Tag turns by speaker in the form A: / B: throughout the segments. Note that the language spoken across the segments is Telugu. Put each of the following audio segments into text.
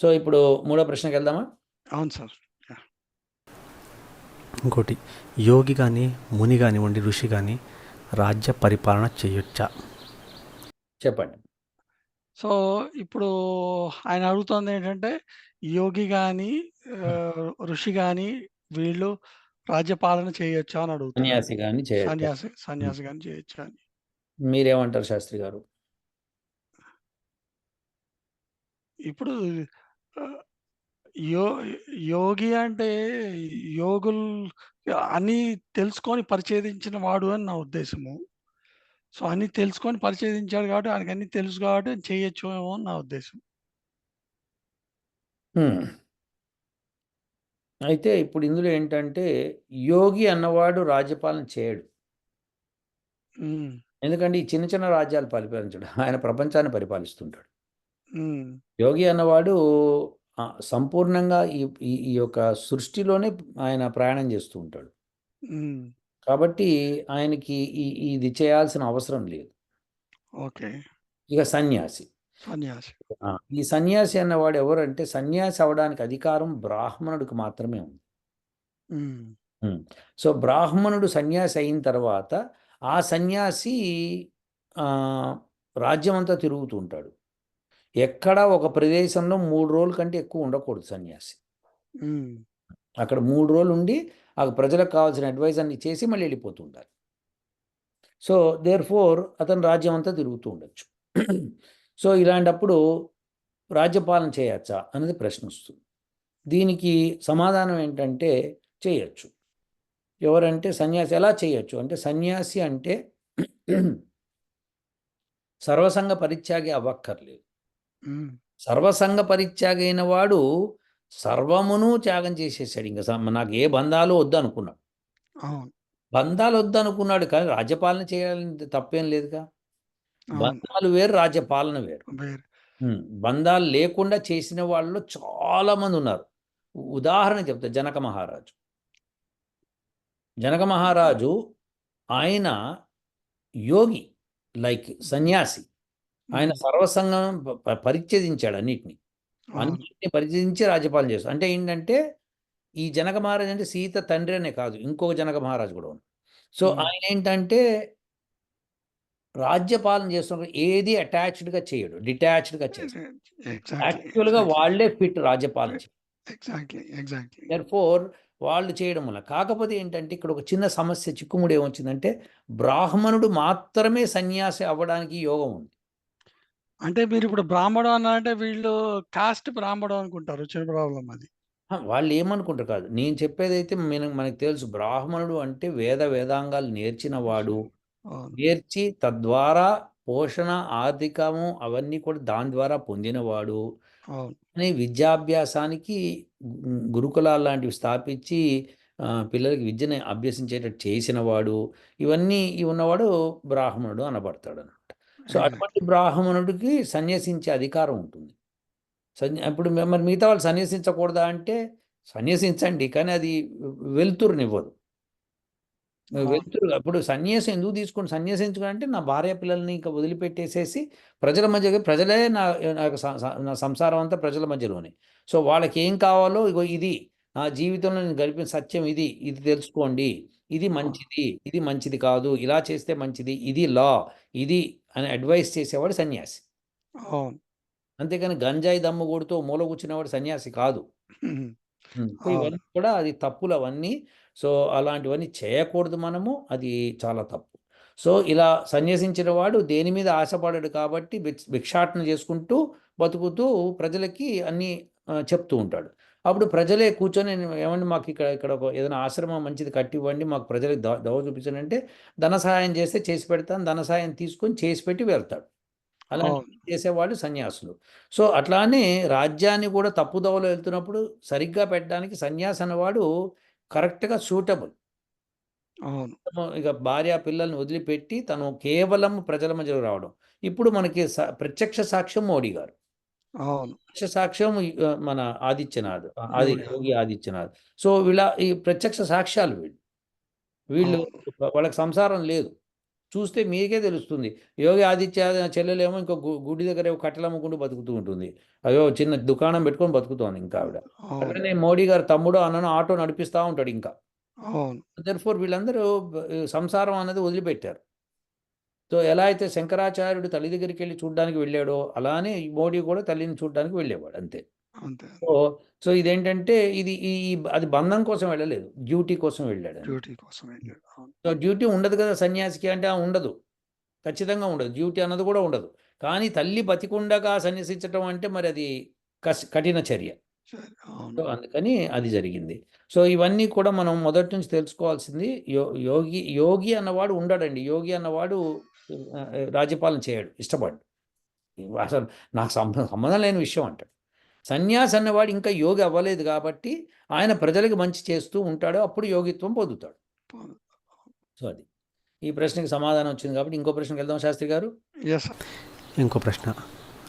A: సో ఇప్పుడు మూడో ప్రశ్నకి వెళ్దామా?
B: అవును సార్.
C: ఇంకోటి యోగి కానీ ముని కానివ్వండి ఋషి కానీ రాజ్య పరిపాలన చేయొచ్చా?
A: చెప్పండి.
B: సో ఇప్పుడు ఆయన అడుగుతోంది ఏంటంటే యోగి కానీ ఋషి కానీ వీళ్ళు రాజ్యపాలన చేయొచ్చా అని అడుగుతున్నారు
A: సన్యాసి కానీ చేయొచ్చు.
B: సన్యాసి సన్యాసి కానీ చేయొచ్చా అని.
A: మీరేమంటారు శాస్త్రి గారు?
B: ఇప్పుడు యో యోగి అంటే యోగులు అన్నీ తెలుసుకొని పరిచ్ఛేదించిన వాడు అని నా ఉద్దేశము. సో అన్ని తెలుసుకొని పరిచ్ఛేదించాడు కాబట్టి ఆయనకి అన్ని తెలుసు కాబట్టి చేయొచ్చు ఏమో అని నా ఉద్దేశం.
A: హ్మ్. అయితే ఇప్పుడు ఇందులో ఏంటంటే యోగి అన్నవాడు రాజ్యపాలన చేయడు. ఎందుకంటే ఈ చిన్న చిన్న రాజ్యాలు పరిపాలించడు. ఆయన ప్రపంచాన్ని పరిపాలిస్తుంటాడు.
B: ఉమ్,
A: యోగి అన్నవాడు ఆ, సంపూర్ణంగా ఈ ఈ ఈ యొక్క సృష్టిలోనే ఆయన ప్రయాణం చేస్తూ ఉంటాడు.
B: ఉమ్,
A: కాబట్టి ఆయనకి ఈ ఇది చేయాల్సిన అవసరం లేదు.
B: ఓకే.
A: ఇక సన్యాసి.
B: సన్యాసి.
A: ఆ, ఈ సన్యాసి అన్నవాడు ఎవరంటే సన్యాసి అవడానికి అధికారం బ్రాహ్మణుడికి మాత్రమే ఉంది.
B: ఉమ్,
A: ఉమ్. సో బ్రాహ్మణుడు సన్యాసి అయిన తర్వాత ఆ సన్యాసి ఆ, రాజ్యమంతా తిరుగుతూ ఉంటాడు. ఎక్కడ ఒక ప్రదేశంలో మూడు రోజుల కంటే ఎక్కువ ఉండకూడదు సన్యాసి. అక్కడ మూడు రోజులు ఉండి ఆ ప్రజలకు కావాల్సిన అడ్వైస్ అన్ని చేసి మళ్ళీ వెళ్ళిపోతూ ఉండాలి. సో దేర్ ఫోర్ అతను రాజ్యం అంతా తిరుగుతూ ఉండొచ్చు. సో ఇలాంటప్పుడు రాజ్యపాలన చేయొచ్చా అనేది ప్రశ్న వస్తుంది. దీనికి సమాధానం ఏంటంటే చేయొచ్చు. ఎవరంటే సన్యాసి ఎలా చేయొచ్చు? అంటే సన్యాసి అంటే సర్వసంగ పరిత్యాగి అవ్వక్కర్లేదు. సర్వసంగ పరిత్యాగి అయిన వాడు సర్వమును త్యాగం చేసేసాడు. ఇంకా నాకు ఏ బంధాలు వద్దు అనుకున్నాడు. బంధాలు వద్దు అనుకున్నాడు కానీ రాజ్యపాలన చేయాలని తప్పేం లేదుగా. బంధాలు వేరు రాజ్యపాలన వేరు. బంధాలు లేకుండా చేసిన వాళ్ళలో చాలా మంది ఉన్నారు. ఉదాహరణ చెప్తా జనక మహారాజు. జనక మహారాజు ఆయన యోగి లైక్ సన్యాసి. ఆయన సర్వసంగం ప- ప- పరిత్యజించాడు అన్నిటిని. అన్నిటిని పరిత్యజించి రాజ్యపాలన చేస్తాడు అంటే ఏంటంటే ఈ జనక మహారాజు అంటే సీత తండ్రి అనే కాదు ఇంకొక జనక మహారాజు కూడా ఉన్నాడు. సో ఆయన ఏంటంటే రాజ్యపాలన చేస్తున్నప్పుడు ఏది అటాచ్డ్గా చేయడు డిటాచ్డ్గా చేస్తాడు. యాక్చువల్గా వాళ్ళే ఫిట్ రాజ్యపాలన
B: ఎగ్జాక్ట్లీ
A: ఫోర్ వాళ్ళు చేయడం వల్ల కాకపోతే ఏంటంటే ఇక్కడ ఒక చిన్న సమస్య చిక్కుముడి ఏమొచ్చిందంటే బ్రాహ్మణుడు మాత్రమే సన్యాసి అవ్వడానికి యోగం ఉంది.
B: అంటే మీరు ఇప్పుడు బ్రాహ్మణం అన్నారంటే వీళ్ళు కాస్ట్ బ్రాహ్మణం అనుకుంటారు. చిన్న ప్రాబ్లం అది.
A: వాళ్ళు ఏమనుకుంటారు కాదు. నేను చెప్పేదైతే మన మనకు తెలుసు బ్రాహ్మణుడు అంటే వేద వేదాంగాలు నేర్చిన వాడు.
B: అవును.
A: నేర్చి తద్వారా పోషణ ఆర్థికము అవన్నీ కూడా దాని ద్వారా పొందినవాడు
B: అవును.
A: అని విద్యాభ్యాసానికి గురుకులాలు లాంటివి స్థాపించి పిల్లలకి విద్యను అభ్యసించేటట్టు చేసినవాడు ఇవన్నీ ఇవి ఉన్నవాడు బ్రాహ్మణుడు అనబడతాడు అనమాట సో
B: Exactly.
A: అటువంటి బ్రాహ్మణుడికి సన్యసించే అధికారం ఉంటుంది. సన్య ఇప్పుడు మరి మిగతా వాళ్ళు సన్యసించకూడదా అంటే సన్యసించండి కానీ అది వెలుతురునివ్వదు. వెలుతురు అప్పుడు సన్యాసం ఎందుకు తీసుకుని సన్యాసించుకుంటే నా భార్య పిల్లల్ని ఇంకా వదిలిపెట్టేసేసి ప్రజల మధ్య ప్రజలే నా నా సంసారం అంతా ప్రజల మధ్యలోనే. సో వాళ్ళకి ఏం కావాలో ఇగో ఇది నా జీవితంలో నేను గడిపిన సత్యం ఇది ఇది తెలుసుకోండి. ఇది మంచిది ఇది మంచిది కాదు ఇలా చేస్తే మంచిది ఇది లా ఇది అని అడ్వైస్ చేసేవాడు సన్యాసి.
B: అవును.
A: అంతేగాని గంజాయి దమ్ము కొడుతూ మూల కూర్చునేవాడు సన్యాసి కాదు. ఇవన్నీ కూడా అది తప్పులు అవన్నీ. సో అలాంటివన్నీ చేయకూడదు మనము అది చాలా తప్పు. సో ఇలా సన్యసించిన వాడు దేని మీద ఆశపడాడు కాబట్టి భిక్ష భిక్షాటన చేసుకుంటూ బతుకుతూ ప్రజలకి అన్నీ చెప్తూ ఉంటాడు. అప్పుడు ప్రజలే కూర్చొని ఏమండి మాకు ఇక్కడ ఇక్కడ ఒక ఏదైనా ఆశ్రమం మంచిది కట్టివ్వండి మాకు ప్రజలకు దవ చూపించండి అంటే ధన సహాయం చేస్తే చేసి పెడతాను ధన సహాయం తీసుకొని చేసి పెట్టి వెళ్తాడు. అలా చేసేవాళ్ళు సన్యాసులు. సో అట్లానే రాజ్యాన్ని కూడా తప్పుదోవలో వెళ్తున్నప్పుడు సరిగ్గా పెట్టడానికి సన్యాసి అనేవాడు కరెక్ట్గా సూటబుల్.
B: అవును.
A: ఇక భార్య పిల్లల్ని వదిలిపెట్టి తను కేవలం ప్రజల మధ్యలో రావడం. ఇప్పుడు మనకి స- ప్రత్యక్ష సాక్ష్యం మోడీ గారు. ప్రత్యక్ష సాక్ష్యం మన ఆదిత్యనాథ్ ఆది
B: యోగి.
A: ఆదిత్యనాథ్. సో వీళ్ళ ఈ ప్రత్యక్ష సాక్ష్యాలు వీళ్ళు. వీళ్ళు వాళ్ళకి సంసారం లేదు. చూస్తే మీకే తెలుస్తుంది. యోగి ఆదిత్య చెల్లెలేమో ఇంకో గుడి దగ్గర కట్టెలు అమ్ముకుంటూ బతుకుతూ ఉంటుంది. అయ్యో చిన్న దుకాణం పెట్టుకొని బతుకుతోంది ఇంకా ఆవిడ. అట్లనే మోడీ గారు తమ్ముడు అన్నను ఆటో నడిపిస్తూ ఉంటాడు ఇంకా. దర్ఫోర్ వీళ్ళందరూ సంసారం అనేది వదిలిపెట్టారు. సో ఎలా అయితే శంకరాచార్యుడు తల్లి దగ్గరికి వెళ్ళి చూడడానికి వెళ్ళాడో అలానే ఈ మోడీ కూడా తల్లిని చూడడానికి వెళ్ళేవాడు అంతే. సో సో ఇదేంటంటే ఇది ఈ అది బంధం కోసం వెళ్ళలేదు డ్యూటీ కోసం వెళ్ళాడు.
B: డ్యూటీ కోసం వెళ్ళాడు
A: సో డ్యూటీ ఉండదు కదా సన్యాసికి అంటే ఉండదు ఖచ్చితంగా ఉండదు డ్యూటీ అన్నది కూడా ఉండదు. కానీ తల్లి బతికుండగా సన్యసించడం అంటే మరి అది కఠిన చర్య. సో
B: అవును
A: అందుకని అది జరిగింది. సో ఇవన్నీ కూడా మనం మొదటి నుంచి తెలుసుకోవాల్సింది యో యోగి యోగి అన్నవాడు ఉండడండి. యోగి అన్నవాడు రాజ్యపాలన చేయడు ఇష్టపడు. అసలు నాకు సంబ సంబంధం లేని విషయం అంటాడు సన్యాసి అన్నవాడు ఇంకా యోగి అవ్వలేదు కాబట్టి ఆయన ప్రజలకు మంచి చేస్తూ ఉంటాడు అప్పుడు యోగిత్వం పొందుతాడు. సో అది. ఈ ప్రశ్నకి సమాధానం వచ్చింది కాబట్టి ఇంకో ప్రశ్నకి వెళ్దాం శాస్త్రి గారు.
C: ఇంకో ప్రశ్న.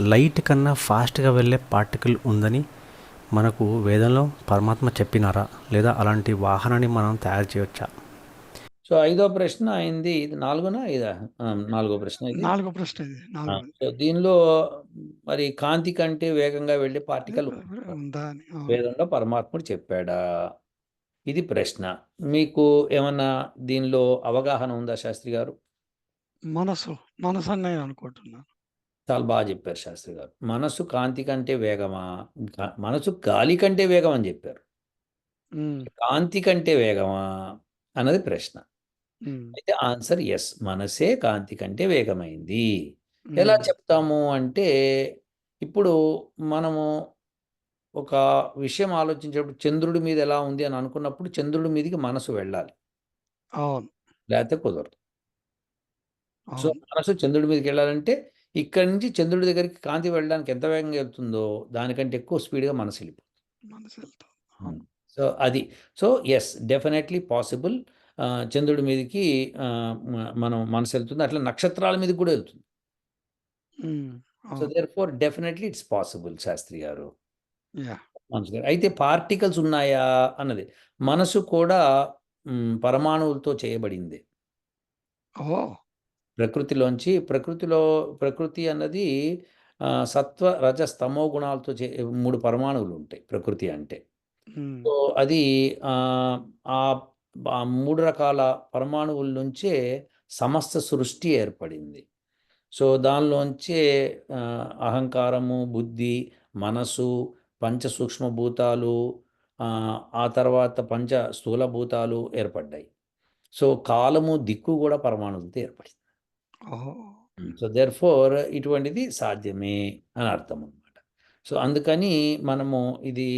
C: లైట్ కన్నా ఫాస్ట్గా వెళ్ళే పార్టికల్ ఉందని మనకు వేదంలో పరమాత్మ చెప్పినారా? లేదా అలాంటి వాహనాన్ని మనం తయారు చేయవచ్చా
A: సో ఐదో ప్రశ్న అయింది. ఇది నాలుగోనా? ఐదా? నాలుగో ప్రశ్న ఇది.
B: నాలుగో ప్రశ్న ఇది.
A: సో దీనిలో మరి కాంతి కంటే వేగంగా వెళ్ళే పార్టికల్. వేదంలో పరమాత్ముడు చెప్పాడా? ఇది ప్రశ్న. మీకు ఏమన్నా దీనిలో అవగాహన ఉందా శాస్త్రి గారు?
B: మనసు. మనసు అని నేను అనుకుంటున్నాను.
A: చాలా బాగా చెప్పారు శాస్త్రి గారు. మనసు కాంతి కంటే వేగమా? మనసు గాలి కంటే వేగం అని చెప్పారు కాంతి కంటే వేగమా? అన్నది ప్రశ్న. అయితే ఆన్సర్ ఎస్. మనసే కాంతి కంటే వేగమైంది. ఎలా చెప్తాము అంటే ఇప్పుడు మనము ఒక విషయం ఆలోచించేటప్పుడు చంద్రుడి మీద ఎలా ఉంది అని అనుకున్నప్పుడు చంద్రుడి మీదకి మనసు వెళ్ళాలి.
B: అవును.
A: లేకపోతే కుదరదు. సో మనసు చంద్రుడి మీదకి వెళ్ళాలంటే ఇక్కడి నుంచి చంద్రుడి దగ్గరికి కాంతి వెళ్ళడానికి ఎంత వేగంగా వెళ్తుందో దానికంటే ఎక్కువ స్పీడ్గా మనసు వెళ్ళిపోతుంది. సో అది. సో ఎస్ డెఫినెట్లీ పాసిబుల్ చంద్రుడి మీదకి మనం మనసు వెళ్తుంది. అట్లా నక్షత్రాల మీదకి కూడా వెళ్తుంది. So there for definitely it's possible Shastri garu.
B: Yeah
A: మనసు గారు. అయితే పార్టికల్స్ ఉన్నాయా అన్నది. మనసు కూడా పరమాణువులతో చేయబడింది.
B: ఓ
A: ప్రకృతిలోంచి ప్రకృతిలో ప్రకృతి అన్నది సత్వ రజ స్తమో గుణాలతో చే మూడు పరమాణువులు ఉంటాయి ప్రకృతి అంటే. సో అది ఆ మూడు రకాల పరమాణువుల నుంచే సమస్త సృష్టి ఏర్పడింది. సో దానిలోంచే అహంకారము బుద్ధి మనసు పంచ సూక్ష్మభూతాలు ఆ, తర్వాత పంచ స్థూలభూతాలు ఏర్పడ్డాయి. సో కాలము దిక్కు కూడా పరమాణువులతో ఏర్పడింది. సో దేర్ ఫోర్ ఇటువంటిది సాధ్యమే అని అర్థం అనమాట సో అందుకని మనము ఇది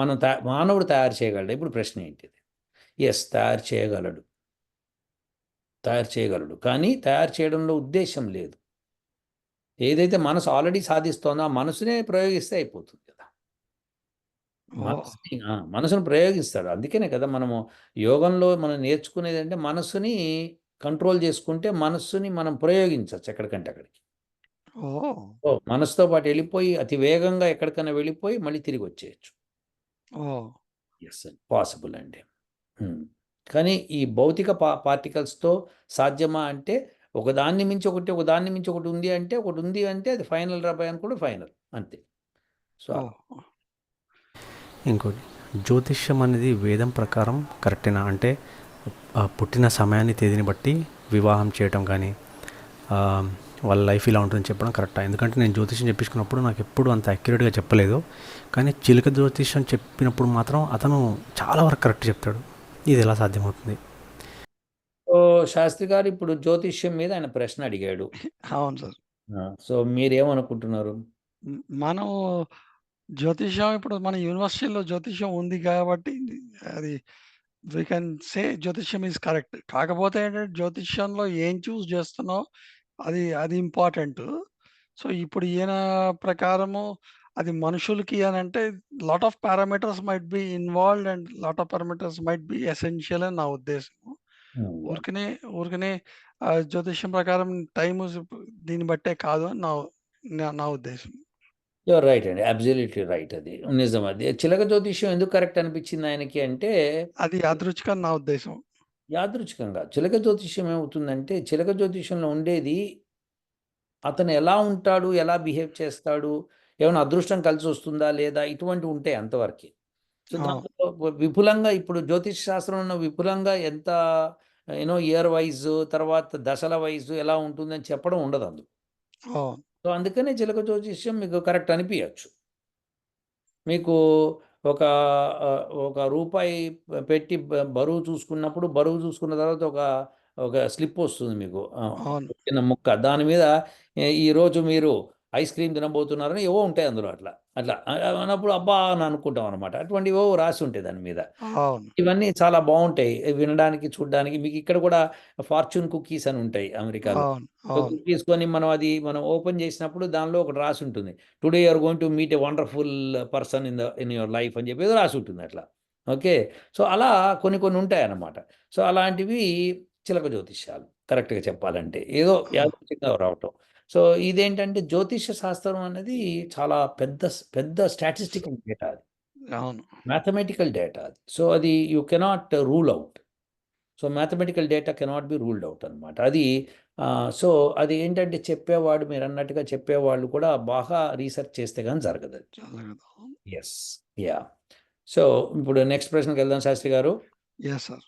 A: మనం తయా మానవుడు తయారు చేయగలడు? ఇప్పుడు ప్రశ్న ఏంటిది? ఎస్ తయారు చేయగలడు. తయారు చేయగలడు. కానీ తయారు చేయడంలో ఉద్దేశం లేదు. ఏదైతే మనసు ఆల్రెడీ సాధిస్తోందో ఆ మనసునే ప్రయోగిస్తే అయిపోతుంది కదా. మనసును ప్రయోగిస్తాడు. అందుకనే కదా మనము యోగంలో మనం నేర్చుకునేది అంటే మనసుని కంట్రోల్ చేసుకుంటే మనస్సుని మనం ప్రయోగించవచ్చు ఎక్కడికంటే అక్కడికి.
B: ఓ.
A: మనసుతో పాటు వెళ్ళిపోయి అతి వేగంగా ఎక్కడికైనా వెళ్ళిపోయి మళ్ళీ తిరిగి వచ్చేయచ్చు. ఎస్ పాసిబుల్ అండి. కానీ ఈ భౌతిక పా పార్టికల్స్తో సాధ్యమా అంటే ఒకదాన్ని మించి ఒకటి ఒకదాన్ని మించి ఒకటి ఉంది అంటే ఒకటి ఉంది అంటే అది ఫైనల్ రాబాయ్ అని కూడా ఫైనల్. అంతే. సో
C: ఇంకోటి. జ్యోతిష్యం అనేది వేదం ప్రకారం కరెక్టేనా? అంటే పుట్టిన సమయాన్ని తేదీని బట్టి వివాహం చేయటం కానీ ఆ, వాళ్ళ లైఫ్ ఇలా ఉంటుందని చెప్పడం కరెక్టా? ఎందుకంటే నేను జ్యోతిష్యం చెప్పించుకున్నప్పుడు నాకు ఎప్పుడు అంత అక్యురేట్గా చెప్పలేదు. కానీ చిలుక జ్యోతిష్యం చెప్పినప్పుడు మాత్రం అతను చాలా వరకు కరెక్ట్ చెప్తాడు. ఇది ఎలా సాధ్యమవుతుంది?
A: సో శాస్త్రి గారు ఇప్పుడు జ్యోతిష్యం మీద ఆయన ప్రశ్న అడిగాడు.
B: అవును సార్.
A: సో మీరేమనుకుంటున్నారు?
B: మనం జ్యోతిష్యం ఇప్పుడు మన యూనివర్సిటీలో జ్యోతిష్యం ఉంది కాబట్టి అది వీ కెన్ సే జ్యోతిష్యం ఈజ్ కరెక్ట్ కాకపోతే ఏంటంటే జ్యోతిష్యంలో ఏం చూస్ చేస్తున్నావు? అది అది ఇంపార్టెంట్ సో ఇప్పుడు ఈయన ప్రకారము అది మనుషులకి అని అంటే lot of parameters might be involved and lot of parameters might be essential అని నా ఉద్దేశం
A: ఉమ్,
B: ఊరికనే ఊరికనే జ్యోతిష్యం ప్రకారం టైం దీన్ని బట్టే కాదు అని నా- నా ఉద్దేశం
A: యూఆర్ రైట్ అండి. అబ్జల్యూట్లీ రైట్ అది. నిజం అది. చిలక జ్యోతిష్యం ఎందుకు కరెక్ట్ అనిపించింది ఆయనకి అంటే
B: అది అదృష్టం నా ఉద్దేశం.
A: యాదృచ్ఛికంగా చిలక జ్యోతిష్యం ఏమవుతుందంటే చిలక జ్యోతిష్యంలో ఉండేది అతను ఎలా ఉంటాడు ఎలా బిహేవ్ చేస్తాడు ఏమైనా అదృష్టం కలిసి వస్తుందా లేదా ఇటువంటి ఉంటాయి అంతవరకు. సో
B: ఆ.
A: దాంట్లో విపులంగా ఇప్పుడు జ్యోతిష్ శాస్త్రంలో విపులంగా ఎంత యూనో ఇయర్ వైజ్ తర్వాత దశల వైజ్ ఎలా ఉంటుందని చెప్పడం ఉండదు అందులో.
B: అవును
A: సో అందుకనే చిలక జ్యోతిష్యం మీకు కరెక్ట్ అనిపించచ్చు మీకు ఒక ఒక రూపాయి పెట్టి బరువు చూసుకున్నప్పుడు బరువు చూసుకున్న తర్వాత ఒక ఒక స్లిప్ వస్తుంది మీకు. చిన్న ముక్క. దాని మీద "ఏ- ఈ రోజు మీరు ఐస్ క్రీమ్ తినబోతున్నారని ఏవో ఉంటాయి అందులో అట్లా. అట్లా. అన్నప్పుడు అబ్బా అని అనుకుంటాం అనమాట అటువంటివి ఏవో రాసి ఉంటాయి దాని మీద. ఇవన్నీ చాలా బాగుంటాయి. వినడానికి చూడడానికి. మీకు ఇక్కడ కూడా ఫార్చ్యూన్ కుకీస్ అని ఉంటాయి అమెరికాలో.
B: అవును. అవును.
A: కుకీస్ కొని మనం అది మనం ఓపెన్ చేసినప్పుడు దానిలో ఒకటి రాసి ఉంటుంది. Today you're going to meet a wonderful person in the in your life అని చెప్పి ఏదో రాసి ఉంటుంది అట్లా. ఓకే? సో అలా కొన్ని కొన్ని ఉంటాయి అన్నమాట. సో అలాంటివి చిలక జ్యోతిష్యాలు. కరెక్ట్గా చెప్పాలంటే. ఏదో యాదృచ్ఛికంగా రావటం. సో ఇదేంటంటే జ్యోతిష శాస్త్రం అనేది చాలా పెద్ద పెద్ద స్టాటిస్టికల్ డేటా అది.
B: అవును.
A: మ్యాథమెటికల్ డేటా అది. సో అది you cannot rule out. So mathematical data cannot be ruled out అనమాట అది సో అది ఏంటంటే చెప్పేవాడు మీరు అన్నట్టుగా చెప్పేవాళ్ళు కూడా బాగా రీసెర్చ్ చేస్తే కానీ
B: జరగదు
A: ఎస్ యా సో ఇప్పుడు నెక్స్ట్ ప్రశ్నకి వెళ్దాం శాస్త్రి గారు.
B: Yes sir